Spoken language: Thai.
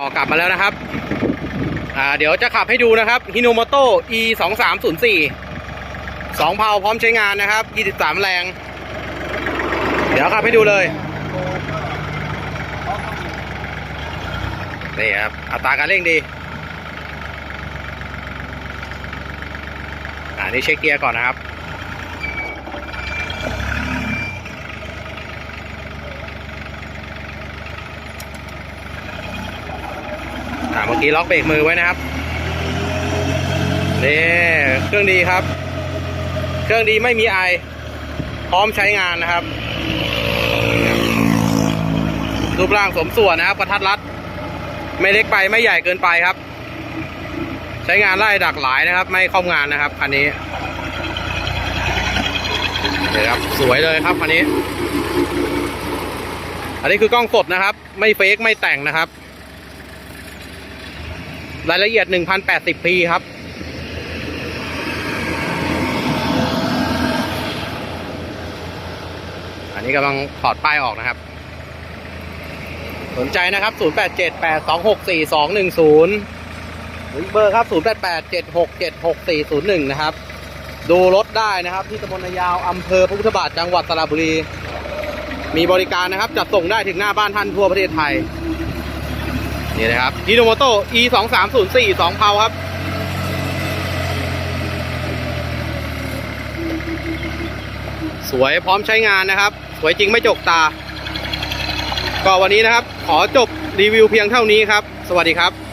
ออกกลับมาแล้วนะครับ อ่า เดี๋ยวจะขับให้ดูนะครับ Hinomoto E 2 3 0 4สองเพาพร้อมใช้งานนะครับ 23 แรง เดี๋ยวขับให้ดูเลย นี่ครับ อัตราการเร่งดี อ่า นี่เช็คเกียร์ก่อนนะครับ อ่าเมื่อกี้ล็อกเบรกมือไว้นะครับนี่เครื่องดีครับ เครื่องดีไม่มีไอ พร้อมใช้งานนะครับ รูปร่างสมส่วนนะครับกระทัดรัด ไม่เล็กไปไม่ใหญ่เกินไปครับ ใช้งานไล่ดักหลายนะครับ ไม่เข้างานนะครับคันนี้นี่ครับสวยเลยครับคันนี้ อันนี้คือกล้องสดนะครับ ไม่เฟกไม่แต่งนะครับ รายละเอียด 1080p ครับ อันนี้กำลังถอดป้ายออกนะครับ สนใจนะครับ 0878264210หรือเบอร์ครับ 0887676401 นะครับ ดูรถได้นะครับ ที่ตำบลนายาวอำเภอพุทธบาทจังหวัดสระบุรี มีบริการนะครับจัดส่งได้ถึงหน้าบ้านท่านทั่วประเทศไทย นี่นะครับฮีโนโมโต e สองสามศูนย์สี่สองเพาครับ สวยพร้อมใช้งานนะครับ สวยจริงไม่จกตา ก็วันนี้นะครับ ขอจบรีวิวเพียงเท่านี้ครับ สวัสดีครับ